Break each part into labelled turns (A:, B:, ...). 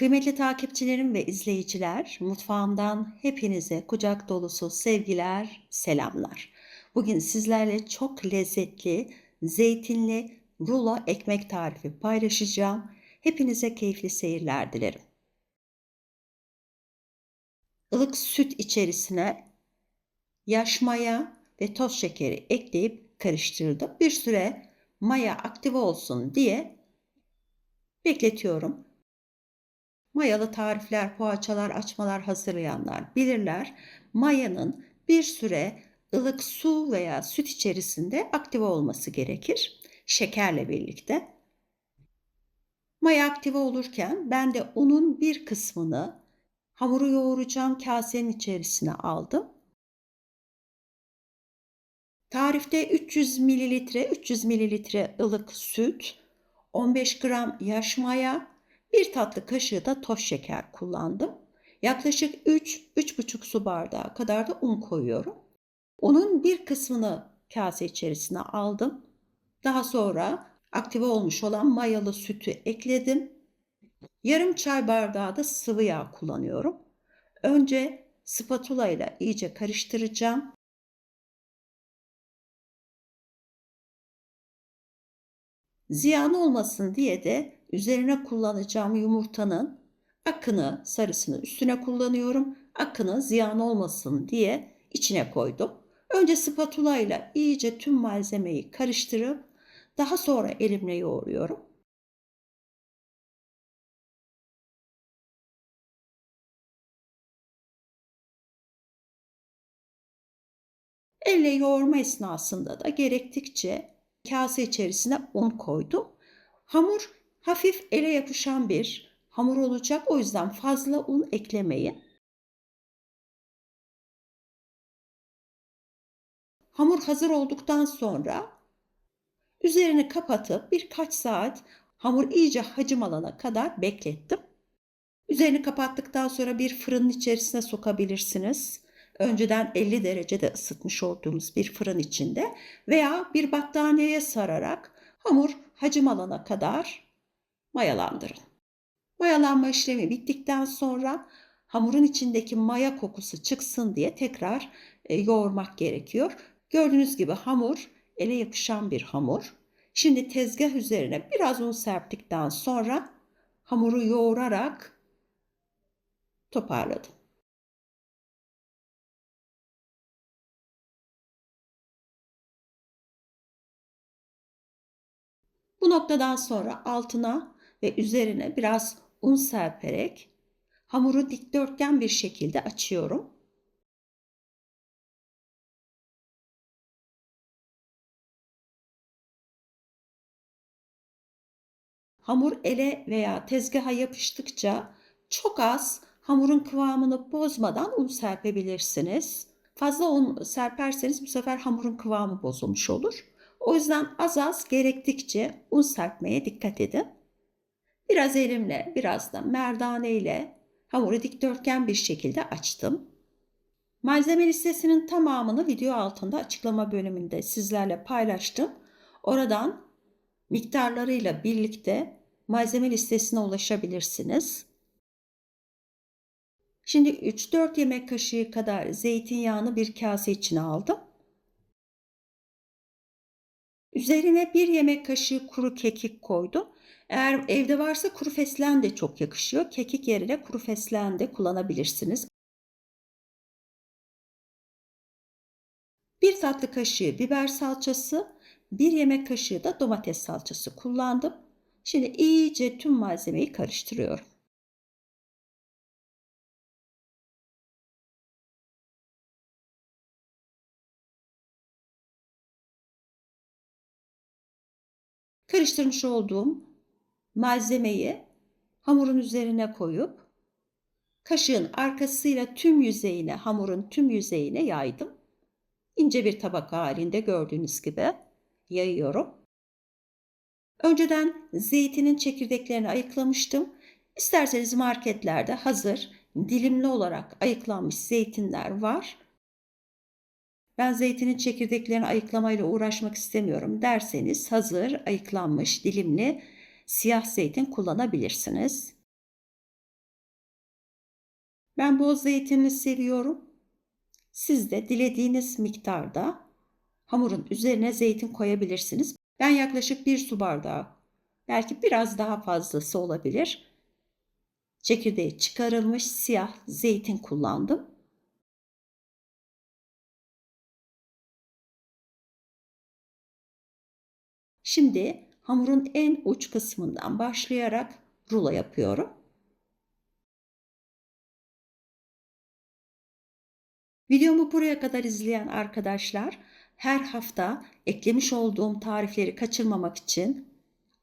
A: Kıymetli takipçilerim ve izleyiciler, mutfağımdan hepinize kucak dolusu sevgiler, selamlar. Bugün sizlerle çok lezzetli, zeytinli rulo ekmek tarifi paylaşacağım. Hepinize keyifli seyirler dilerim. Ilık süt içerisine yaş maya ve toz şekeri ekleyip karıştırdım. Bir süre maya aktive olsun diye bekletiyorum. Mayalı tarifler, poğaçalar, açmalar hazırlayanlar bilirler. Mayanın bir süre ılık su veya süt içerisinde aktive olması gerekir. Şekerle birlikte. Maya aktive olurken ben de unun bir kısmını hamuru yoğuracağım kasenin içerisine aldım. Tarifte 300 mililitre 300 mililitre ılık süt, 15 gram yaş maya, bir tatlı kaşığı da toz şeker kullandım. Yaklaşık 3-3,5 su bardağı kadar da un koyuyorum. Unun bir kısmını kase içerisine aldım. Daha sonra aktive olmuş olan mayalı sütü ekledim. Yarım çay bardağı da sıvı yağ kullanıyorum. Önce spatula ile iyice karıştıracağım. Ziyan olmasın diye de üzerine kullanacağım yumurtanın akını, sarısını üstüne kullanıyorum. Akını ziyan olmasın diye içine koydum. Önce spatula ile iyice tüm malzemeyi karıştırıp daha sonra elimle yoğuruyorum. Elle yoğurma esnasında da gerektikçe kase içerisine un koydum. Hamur hafif ele yapışan bir hamur olacak. O yüzden fazla un eklemeyin. Hamur hazır olduktan sonra üzerini kapatıp birkaç saat hamur iyice hacim alana kadar beklettim. Üzerini kapattıktan sonra bir fırının içerisine sokabilirsiniz. Önceden 50 derecede ısıtmış olduğumuz bir fırın içinde veya bir battaniyeye sararak hamur hacim alana kadar mayalandırın. Mayalanma işlemi bittikten sonra hamurun içindeki maya kokusu çıksın diye tekrar e, yoğurmak gerekiyor. Gördüğünüz gibi hamur ele yapışan bir hamur. Şimdi tezgah üzerine biraz un serptikten sonra hamuru yoğurarak toparladım. Bu noktadan sonra altına ve üzerine biraz un serperek hamuru dikdörtgen bir şekilde açıyorum. Hamur ele veya tezgaha yapıştıkça çok az hamurun kıvamını bozmadan un serpebilirsiniz. Fazla un serperseniz bu sefer hamurun kıvamı bozulmuş olur. O yüzden az az gerektikçe un serpmeye dikkat edin. Biraz elimle, biraz da merdane ile hamuru dikdörtgen bir şekilde açtım. Malzeme listesinin tamamını video altında açıklama bölümünde sizlerle paylaştım. Oradan miktarlarıyla birlikte malzeme listesine ulaşabilirsiniz. Şimdi 3-4 yemek kaşığı kadar zeytinyağını bir kase içine aldım. Üzerine bir yemek kaşığı kuru kekik koydum. Eğer evde varsa kuru fesleğen de çok yakışıyor. Kekik yerine kuru fesleğen de kullanabilirsiniz. Bir tatlı kaşığı biber salçası, bir yemek kaşığı da domates salçası kullandım. Şimdi iyice tüm malzemeyi karıştırıyorum. Karıştırmış olduğum malzemeyi hamurun üzerine koyup kaşığın arkasıyla tüm yüzeyine, hamurun tüm yüzeyine yaydım. İnce bir tabaka halinde gördüğünüz gibi yayıyorum. Önceden zeytinin çekirdeklerini ayıklamıştım. İsterseniz marketlerde hazır dilimli olarak ayıklanmış zeytinler var. Ben zeytinin çekirdeklerini ayıklamayla uğraşmak istemiyorum derseniz hazır ayıklanmış dilimli siyah zeytin kullanabilirsiniz. Ben bol zeytinli seviyorum. Siz de dilediğiniz miktarda hamurun üzerine zeytin koyabilirsiniz. Ben yaklaşık bir su bardağı, belki biraz daha fazlası olabilir. Çekirdeği çıkarılmış siyah zeytin kullandım. Şimdi hamurun en uç kısmından başlayarak rulo yapıyorum. Videomu buraya kadar izleyen arkadaşlar her hafta eklemiş olduğum tarifleri kaçırmamak için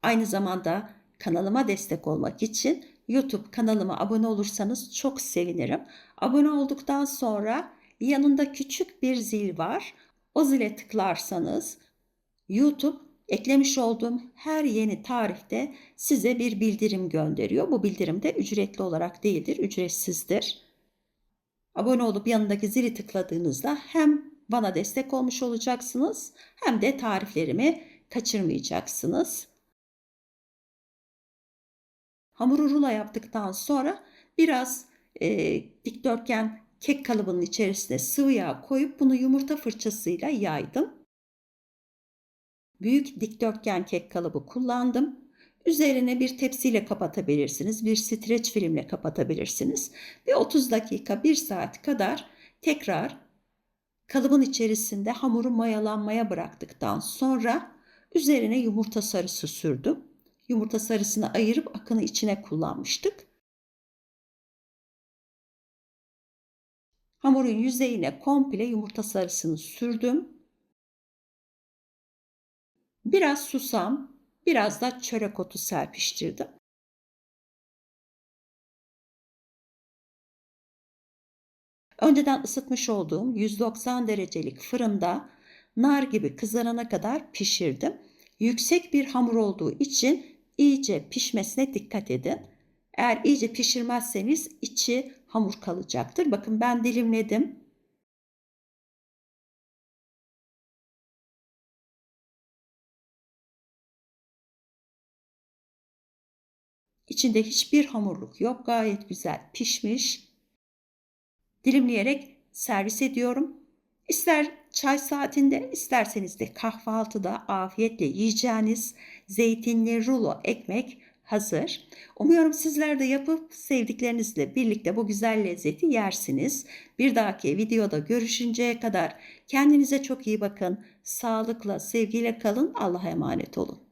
A: aynı zamanda kanalıma destek olmak için YouTube kanalıma abone olursanız çok sevinirim. Abone olduktan sonra yanında küçük bir zil var. O zile tıklarsanız YouTube eklemiş olduğum her yeni tarifte size bir bildirim gönderiyor. Bu bildirim de ücretli olarak değildir, ücretsizdir. Abone olup yanındaki zili tıkladığınızda hem bana destek olmuş olacaksınız hem de tariflerimi kaçırmayacaksınız. Hamuru rulo yaptıktan sonra biraz e, dikdörtgen kek kalıbının içerisine sıvı yağ koyup bunu yumurta fırçasıyla yaydım. Büyük dikdörtgen kek kalıbı kullandım. Üzerine bir tepsiyle kapatabilirsiniz. Bir streç filmle kapatabilirsiniz. Ve 30 dakika 1 saat kadar tekrar kalıbın içerisinde hamuru mayalanmaya bıraktıktan sonra üzerine yumurta sarısı sürdüm. Yumurta sarısını ayırıp akını içine kullanmıştık. Hamurun yüzeyine komple yumurta sarısını sürdüm. Biraz susam, biraz da çörek otu serpiştirdim. Önceden ısıtmış olduğum 190 derecelik fırında nar gibi kızarana kadar pişirdim. Yüksek bir hamur olduğu için iyice pişmesine dikkat edin. Eğer iyice pişirmezseniz içi hamur kalacaktır. Bakın ben dilimledim. İçinde hiçbir hamurluk yok. Gayet güzel pişmiş. Dilimleyerek servis ediyorum. İster çay saatinde isterseniz de kahvaltıda afiyetle yiyeceğiniz zeytinli rulo ekmek hazır. Umuyorum sizler de yapıp sevdiklerinizle birlikte bu güzel lezzeti yersiniz. Bir dahaki videoda görüşünceye kadar kendinize çok iyi bakın. Sağlıkla, sevgiyle kalın. Allah'a emanet olun.